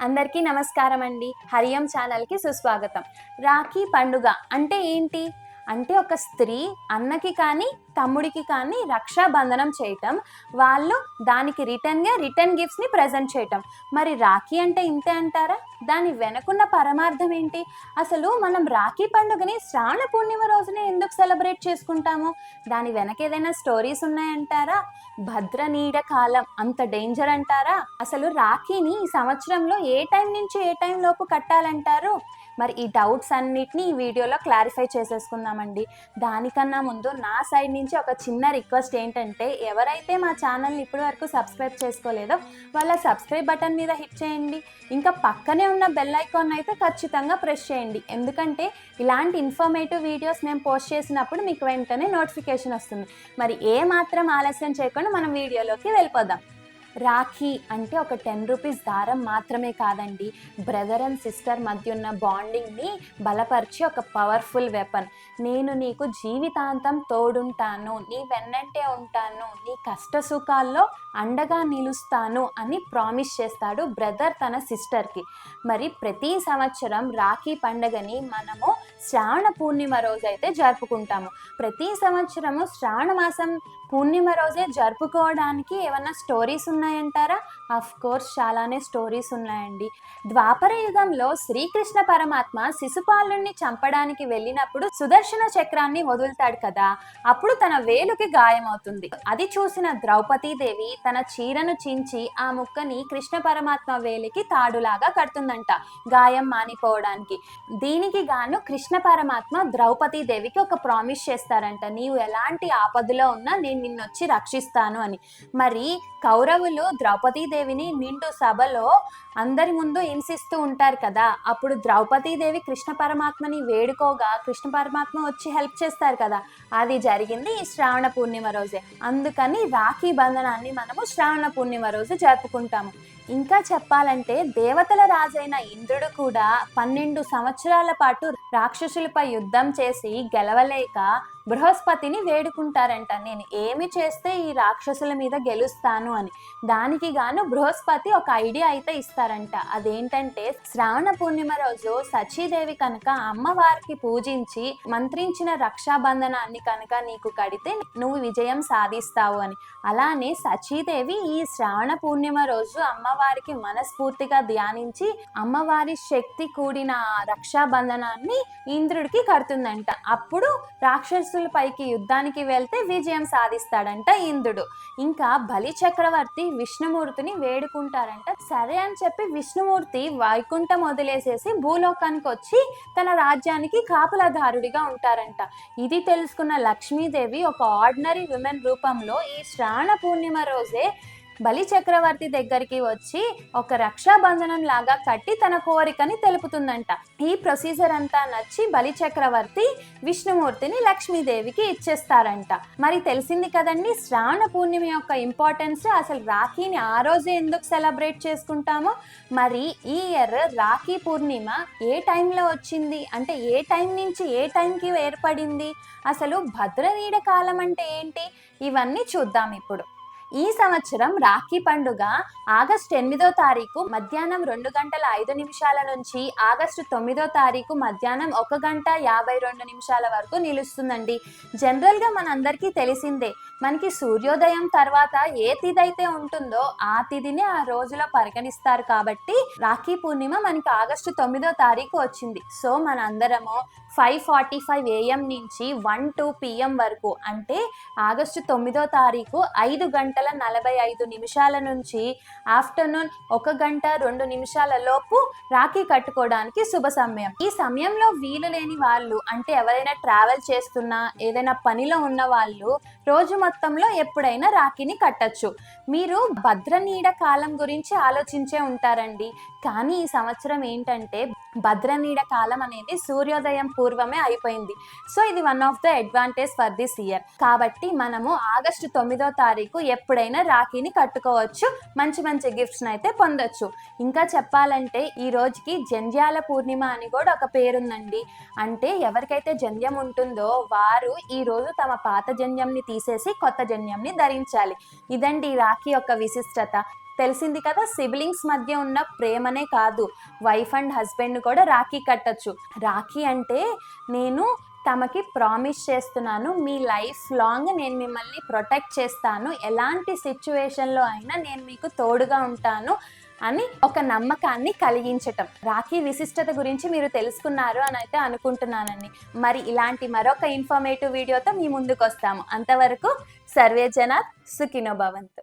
అందరికీ నమస్కారం అండి. హరియం ఛానల్కి సుస్వాగతం. రాఖీ పండుగ అంటే ఏంటి? అంటే ఒక స్త్రీ అన్నకి కానీ తమ్ముడికి కానీ రక్షాబంధనం చేయటం వాళ్ళు దానికి రిటర్న్గా రిటర్న్ గిఫ్ట్స్ని ప్రజెంట్ చేయటం. మరి రాఖీ అంటే ఇంతే అంటారా? దాని వెనకున్న పరమార్థం ఏంటి? అసలు మనం రాఖీ పండుగని శ్రావణ పూర్ణిమ రోజునే ఎందుకు సెలబ్రేట్ చేసుకుంటాము? దాని వెనక ఏదైనా స్టోరీస్ ఉన్నాయంటారా? భద్ర నీడ కాలం అంత డేంజర్ అంటారా? అసలు రాఖీని ఈ సంవత్సరంలో ఏ టైం నుంచి ఏ టైం లోపు కట్టాలంటారు? మరి ఈ డౌట్స్ అన్నిటిని ఈ వీడియోలో క్లారిఫై చేసేసుకుందామండి. దానికన్నా ముందు నా సైడ్ నుంచి ఒక చిన్న రిక్వెస్ట్ ఏంటంటే ఎవరైతే మా ఛానల్ని ఇప్పటి వరకు సబ్స్క్రైబ్ చేసుకోలేదో వాళ్ళ సబ్స్క్రైబ్ బటన్ మీద హిట్ చేయండి. ఇంకా పక్కనే ఉన్న బెల్ ఐకాన్ అయితే ఖచ్చితంగా ప్రెస్ చేయండి. ఎందుకంటే ఇలాంటి ఇన్ఫర్మేటివ్ వీడియోస్ మేము పోస్ట్ చేసినప్పుడు మీకు వెంటనే నోటిఫికేషన్ వస్తుంది. మరి ఏ మాత్రం ఆలస్యం చేయకుండా మనం వీడియోలోకి వెళ్ళిపోదాం. రాఖీ అంటే ఒక టెన్ రూపీస్ దారం మాత్రమే కాదండి. బ్రదర్ అండ్ సిస్టర్ మధ్య ఉన్న బాండింగ్ని బలపరిచి ఒక పవర్ఫుల్ వెపన్. నేను నీకు జీవితాంతం తోడుంటాను నీ వెన్నంటే ఉంటాను నీ కష్ట సుఖాల్లో అండగా నిలుస్తాను అని ప్రామిస్ చేస్తాడు బ్రదర్ తన సిస్టర్కి. మరి ప్రతి సంవత్సరం రాఖీ పండగని మనము శ్రావణ పూర్ణిమ రోజు అయితే జరుపుకుంటాము. ప్రతి సంవత్సరము శ్రావణ మాసం పూర్ణిమ రోజే జరుపుకోవడానికి ఏమన్నా స్టోరీస్ ఉన్నాయంటారా? ఆఫ్ కోర్స్ చాలానే స్టోరీస్ ఉన్నాయండి. ద్వాపర యుగంలో శ్రీకృష్ణ పరమాత్మ శిశుపాలుణ్ణి చంపడానికి వెళ్ళినప్పుడు సుదర్శన చక్రాన్ని వదులుతాడు కదా అప్పుడు తన వేలుకి గాయమవుతుంది. అది చూసిన ద్రౌపదీదేవి తన చీరను చించి ఆ ముక్కని కృష్ణ పరమాత్మ వేలికి తాడులాగా కడుతుందంట గాయం మానిపోవడానికి. దీనికి గాను కృష్ణ పరమాత్మ ద్రౌపదీదేవికి ఒక ప్రామిస్ చేస్తారంట నీవు ఎలాంటి ఆపదలో ఉన్నా నేను నిన్నొచ్చి రక్షిస్తాను అని. మరి కౌరవులు ద్రౌపదీదేవిని నిండు సభలో అందరి ముందు హింసిస్తూ ఉంటారు కదా అప్పుడు ద్రౌపదీదేవి కృష్ణ పరమాత్మని వేడుకోగా కృష్ణ పరమాత్మ వచ్చి హెల్ప్ చేస్తారు కదా అది జరిగింది ఈ శ్రావణ పూర్ణిమ రోజే. అందుకని రాఖీ బంధనాన్ని మనము శ్రావణ పూర్ణిమ రోజు జరుపుకుంటాము. ఇంకా చెప్పాలంటే దేవతల రాజైన ఇంద్రుడు కూడా పన్నెండు సంవత్సరాల పాటు రాక్షసులపై యుద్ధం చేసి గెలవలేక బృహస్పతిని వేడుకుంటారంట. నేను ఏమి చేస్తే ఈ రాక్షసుల మీద గెలుస్తాను అని. దానికి గాను బృహస్పతి ఒక ఐడియా అయితే ఇస్తారంట. అదేంటంటే శ్రావణ పూర్ణిమ రోజు సచీదేవి కనుక అమ్మవారికి పూజించి మంత్రించిన రక్షాబంధనాన్ని కనుక నీకు కడితే నువ్వు విజయం సాధిస్తావు అని. అలానే సచీదేవి ఈ శ్రావణ పూర్ణిమ రోజు అమ్మవారికి మనస్ఫూర్తిగా ధ్యానించి అమ్మవారి శక్తి కూడిన రక్షాబంధనాన్ని ఇంద్రుడికి కడుతుందంట. అప్పుడు రాక్షసు పైకి యుద్ధానికి వెళ్తే విజయం సాధిస్తాడంట ఇంద్రుడు. ఇంకా బలి చక్రవర్తి విష్ణుమూర్తిని వేడుకుంటారంట. సరే అని చెప్పి విష్ణుమూర్తి వైకుంఠం వదిలేసేసి భూలోకానికి వచ్చి తన రాజ్యానికి కాపలదారుడిగా ఉంటారంట. ఇది తెలుసుకున్న లక్ష్మీదేవి ఒక ఆర్డినరీ విమెన్ రూపంలో ఈ శ్రావణ పూర్ణిమ రోజే బలి చక్రవర్తి దగ్గరికి వచ్చి ఒక రక్షాబంధనం లాగా కట్టి తన కోరికని తెలుపుతుందంట. ఈ ప్రొసీజర్ అంతా నచ్చి బలి చక్రవర్తి విష్ణుమూర్తిని లక్ష్మీదేవికి ఇచ్చేస్తారంట. మరి తెలిసింది కదండి శ్రావణ పూర్ణిమ యొక్క ఇంపార్టెన్స్ అసలు రాఖీని ఆ రోజే ఎందుకు సెలబ్రేట్ చేసుకుంటామో? మరి ఈ ఇయర్ రాఖీ పూర్ణిమ ఏ టైంలో వచ్చింది? అంటే ఏ టైం నుంచి ఏ టైంకి ఏర్పడింది? అసలు భద్రనీడ కాలం అంటే ఏంటి? ఇవన్నీ చూద్దాం ఇప్పుడు. ఈ సంవత్సరం రాఖీ పండుగ ఆగస్టు ఎనిమిదో తారీఖు మధ్యాహ్నం రెండు గంటల ఐదు నిమిషాల నుంచి ఆగస్టు తొమ్మిదో తారీఖు మధ్యాహ్నం ఒక గంట యాభై రెండు నిమిషాల వరకు నిలుస్తుందండి. జనరల్గా మనందరికీ తెలిసిందే మనకి సూర్యోదయం తర్వాత ఏ తిథి అయితే ఉంటుందో ఆ తిథిని ఆ రోజులో పరిగణిస్తారు కాబట్టి రాఖీ పూర్ణిమ మనకి ఆగస్టు తొమ్మిదో తారీఖు వచ్చింది. సో మన అందరము ఫైవ్ ఫార్టీ ఫైవ్ ఏఎం నుంచి వన్ టూ పిఎం వరకు అంటే ఆగస్టు తొమ్మిదో తారీఖు ఐదు గంటల నలభై ఐదు నిమిషాల నుంచి ఆఫ్టర్నూన్ ఒక గంట రెండు నిమిషాల లోపు రాఖీ కట్టుకోవడానికి శుభ సమయం. ఈ సమయంలో వీలు లేని వాళ్ళు అంటే ఎవరైనా ట్రావెల్ చేస్తున్నా ఏదైనా పనిలో ఉన్న వాళ్ళు రోజు మొత్తంలో ఎప్పుడైనా రాఖీని కట్టచ్చు. మీరు భద్రనీడ కాలం గురించి ఆలోచించే ఉంటారండి. కానీ ఈ సంవత్సరం ఏంటంటే భద్రనీడ కాలం అనేది సూర్యోదయం పూర్వమే అయిపోయింది. సో ఇది one of the advantage for this year కాబట్టి మనము ఆగస్టు తొమ్మిదో తారీఖు ఎప్పుడైనా రాఖీని కట్టుకోవచ్చు. మంచి మంచి గిఫ్ట్స్ని అయితే పొందొచ్చు. ఇంకా చెప్పాలంటే ఈ రోజుకి జంధ్యాల పూర్ణిమ అని కూడా ఒక పేరుందండి. అంటే ఎవరికైతే జంధ్యం ఉంటుందో వారు ఈ రోజు తమ పాత జంధ్యంని తీసేసి కొత్త జంధ్యంని ధరించాలి. ఇదండి రాఖీ యొక్క విశిష్టత. తెలిసింది కదా సిబ్లింగ్స్ మధ్య ఉన్న ప్రేమనే కాదు. వైఫ్ అండ్ హస్బెండ్ కూడా రాఖీ కట్టచ్చు. రాఖీ అంటే నేను తమకి ప్రామిస్ చేస్తున్నాను మీ లైఫ్ లాంగ్ నేను మిమ్మల్ని ప్రొటెక్ట్ చేస్తాను ఎలాంటి సిచ్యువేషన్లో అయినా నేను మీకు తోడుగా ఉంటాను అని ఒక నమ్మకాన్ని కలిగించటం. రాఖీ విశిష్టత గురించి మీరు తెలుసుకున్నారు అని అయితే అనుకుంటున్నానండి. మరి ఇలాంటి మరొక ఇన్ఫర్మేటివ్ వీడియోతో మీ ముందుకు వస్తాము అంతవరకు సర్వే జన సుఖినో భవంతు.